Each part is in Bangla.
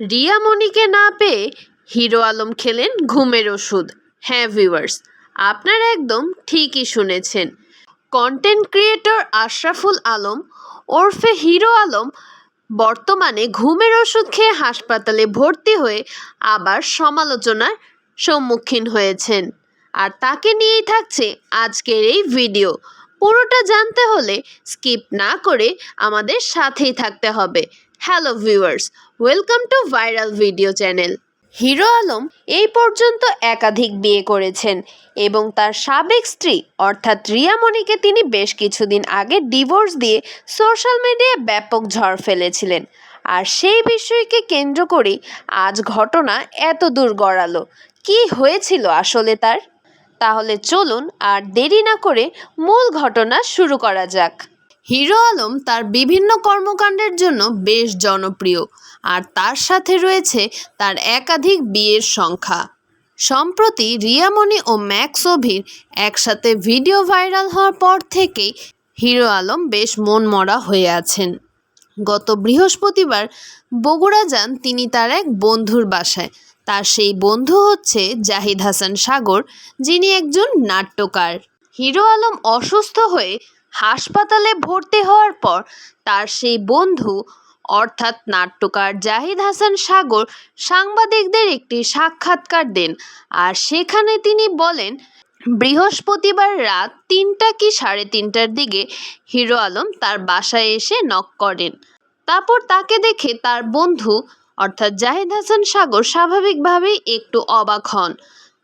রিয়ামণিকে না পেয়ে হিরো আলম খেলেন ঘুমের ওষুধ। হ্যাঁ ভিউয়ার্স আপনারা একদম ঠিকই শুনেছেন। কন্টেন্ট ক্রিয়েটর আশরাফুল আলম ওরফে হিরো আলম বর্তমানে ঘুমের ওষুধ খেয়ে হাসপাতালে ভর্তি হয়ে আবার সমালোচনার সম্মুখীন হয়েছেন। আর তাকে নিয়েই থাকছে আজকের এই ভিডিও পুরোটা জানতে হলে স্কিপ না করে আমাদের সাথেই থাকতে হবে। Hello viewers welcome to viral video channel Hero Alom এই পর্যন্ত একাধিক বিয়ে করেছেন এবং তার সাবেক স্ত্রী, অর্থাৎ রিয়ামণিকে তিনি বেশ কিছুদিন আগে ডিভোর্স দিয়ে সোশ্যাল মিডিয়ায় ব্যাপক ঝড় ফেলেছিলেন। আর সেই বিষয়কে কেন্দ্র করেই আজ ঘটনা এত দূর গড়ালো। কী হয়েছিল আসলে তার? তাহলে চলুন আর দেরি না করে মূল ঘটনা শুরু করা যাক। হিরো আলম তার বিভিন্ন কর্মকাণ্ডের জন্য বেশ জনপ্রিয়, আর তার সাথে রয়েছে তার একাধিক বিয়ের সংখ্যা। সম্প্রতি রিয়ামণি ও ম্যাক্স অভির একসাথে ভিডিও ভাইরাল হওয়ার পর থেকেই হিরো আলম বেশ মনমরা হয়ে আছেন। গত বৃহস্পতিবার বগুড়া যান তিনি তার এক বন্ধুর বাসায়। তার সেই বন্ধু হচ্ছে জাহিদ হাসান সাগর, যিনি একজন নাট্যকার। হিরো আলম অসুস্থ হয়ে হাসপাতালে ভর্তি হওয়ার পর তার সেই বন্ধু, অর্থাৎ নাট্যকার জাহিদ হাসান সাগর, সাংবাদিকদের একটি সাক্ষাৎকার দেন। আর সেখানে তিনি বলেন, বৃহস্পতিবার রাত তিনটা কি সাড়ে তিনটার দিকে হিরো আলম তার বাসায় এসে নক করেন। তারপর তাকে দেখে তার বন্ধু, অর্থাৎ জাহিদ হাসান সাগর, স্বাভাবিকভাবেই একটু অবাক হন।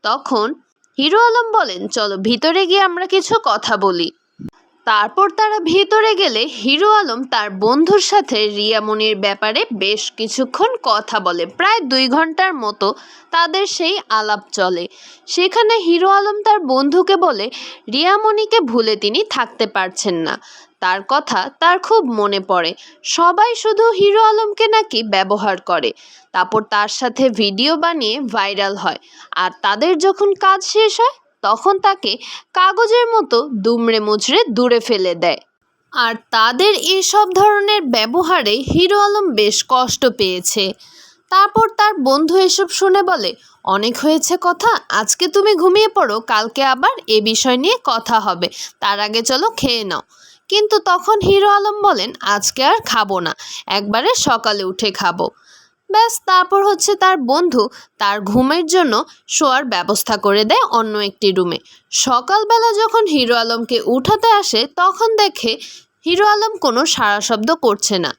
তখন হিরো আলম বলেন, চলো ভিতরে গিয়ে আমরা কিছু কথা বলি। তারপর তারা ভিতরে গেলে হিরো আলম তার বন্ধুর সাথে রিয়ামণির ব্যাপারে বেশ কিছুক্ষণ কথা বলে। প্রায় দুই ঘণ্টার মতো তাদের সেই আলাপ চলে। সেখানে হিরো আলম তার বন্ধুকে বলে রিয়ামণিকে ভুলে তিনি থাকতে পারছেন না। তার কথা তার খুব মনে পড়ে। সবাই শুধু হিরো আলমকে নাকি ব্যবহার করে। তারপর তার সাথে ভিডিও বানিয়ে ভাইরাল হয়। আর তাদের যখন কাজ শেষ হয় তখন তাকে কাগজের মতো দুমড়ে মুচড়ে দূরে ফেলে দেয়। আর তাদের এসব ধরনের ব্যবহারে হিরো আলম বেশ কষ্ট পেয়েছে। তারপর তার বন্ধু এসব শুনে বলে, অনেক হয়েছে কথা, আজকে তুমি ঘুমিয়ে পড়ো, কালকে আবার এ বিষয় নিয়ে কথা হবে, তার আগে চলো খেয়ে নাও। কিন্তু তখন হিরো আলম বলেন, আজকে আর খাব না, একবারে সকালে উঠে খাব। ব্যাস, তারপর হচ্ছে তার বন্ধু। তার ঘুমের জন্য শোয়ার ব্যবস্থা করে দেয় অন্য একটি রুমে। সকালবেলা যখন হিরো আলমকে উঠাতে আসে, তখন দেখে হিরো আলম কোনো সাড়া শব্দ করছে না।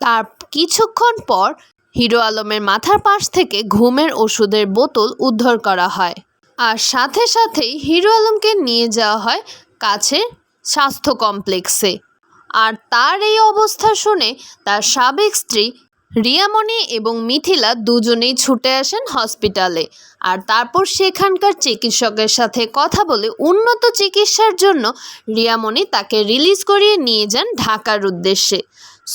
তার কিছুক্ষণ পর হিরো আলমের মাথার পাশ থেকে ঘুমের ওষুধের বোতল উদ্ধার করা হয়। আর সাথে সাথেই হিরো আলমকে নিয়ে যাওয়া হয় কাছের স্বাস্থ্য কমপ্লেক্সে। আর তার এই অবস্থা শুনে তার সাবেক স্ত্রী রিয়ামণি এবং মিথিলা দুজনেই ছুটে আসেন হসপিটালে। আর তারপর সেখানকার চিকিৎসকের সাথে কথা বলে উন্নত চিকিৎসার জন্য রিয়ামণি তাকে রিলিজ করিয়ে নিয়ে যান ঢাকার উদ্দেশ্যে।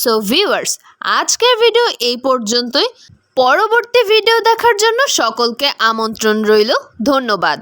সো ভিউয়ার্স আজকের ভিডিও এই পর্যন্তই। পরবর্তী ভিডিও দেখার জন্য সকলকে আমন্ত্রণ রইল। ধন্যবাদ।